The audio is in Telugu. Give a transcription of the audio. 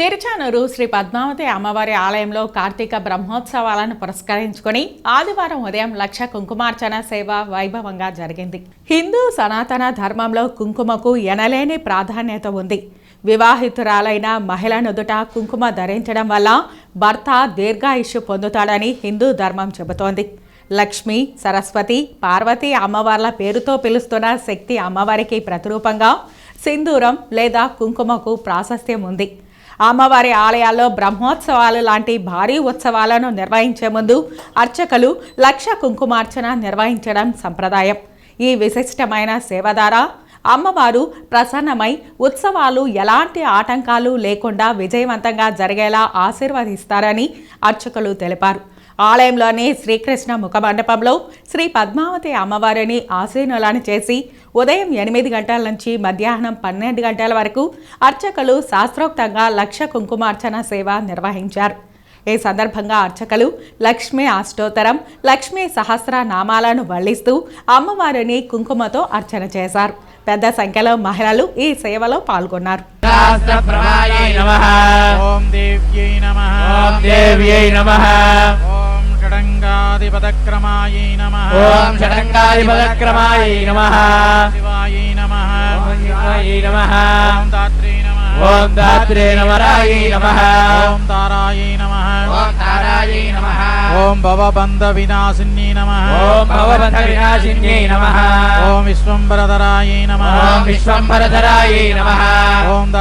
తిరుచానూరు శ్రీ పద్మావతి అమ్మవారి ఆలయంలో కార్తీక బ్రహ్మోత్సవాలను పురస్కరించుకొని ఆదివారం ఉదయం లక్ష కుంకుమార్చన సేవ వైభవంగా జరిగింది. హిందూ సనాతన ధర్మంలో కుంకుమకు ఎనలేని ప్రాధాన్యత ఉంది. వివాహితురాలైన మహిళ నుదుట కుంకుమ ధరించడం వల్ల భర్త దీర్ఘాయుష్యు పొందుతాడని హిందూ ధర్మం చెబుతోంది. లక్ష్మి సరస్వతి పార్వతి అమ్మవార్ల పేరుతో పిలుస్తున్న శక్తి అమ్మవారికి ప్రతిరూపంగా సింధూరం లేదా కుంకుమకు ప్రాశస్త్యం ఉంది. అమ్మవారి ఆలయాల్లో బ్రహ్మోత్సవాలు లాంటి భారీ ఉత్సవాలను నిర్వహించే ముందు అర్చకులు లక్ష కుంకుమార్చన నిర్వహించడం సంప్రదాయం. ఈ విశిష్టమైన సేవ ద్వారా అమ్మవారు ప్రసన్నమై ఉత్సవాలు ఎలాంటి ఆటంకాలు లేకుండా విజయవంతంగా జరిగేలా ఆశీర్వదిస్తారని అర్చకులు తెలిపారు. ఆలయంలోని శ్రీకృష్ణ ముఖమండపంలో శ్రీ పద్మావతి అమ్మవారిని ఆసీనులను చేసి ఉదయం ఎనిమిది గంటల నుంచి మధ్యాహ్నం పన్నెండు గంటల వరకు అర్చకులు శాస్త్రోక్తంగా లక్ష కుంకుమార్చన సేవ నిర్వహించారు. ఈ సందర్భంగా అర్చకులు లక్ష్మీ అష్టోత్తరం లక్ష్మీ సహస్ర నామాలను వల్లిస్తూ అమ్మవారిని కుంకుమతో అర్చన చేశారు. పెద్ద సంఖ్యలో మహిళలు ఈ సేవలో పాల్గొన్నారు. ఓం దేవ్యై నమ. ఓం దేవ్యై నమః. ఓం షడంగాధిపతక్రమాయై నమ ఓం షడంగాధిపతక్రమాయై నమః శివాయై నమ ఓం శివాయై నమః ఓం దాత్రే నమ ఓం దాత్రే నమరాయై నమః ఓం తారాయై నమ ఓం తారాయై నమః ఓం భవబంధ వినాశిన్యై నమ ఓం భవబంధ వినాశిన్యై నమః ఓం విశ్వంబరధరాయై నమ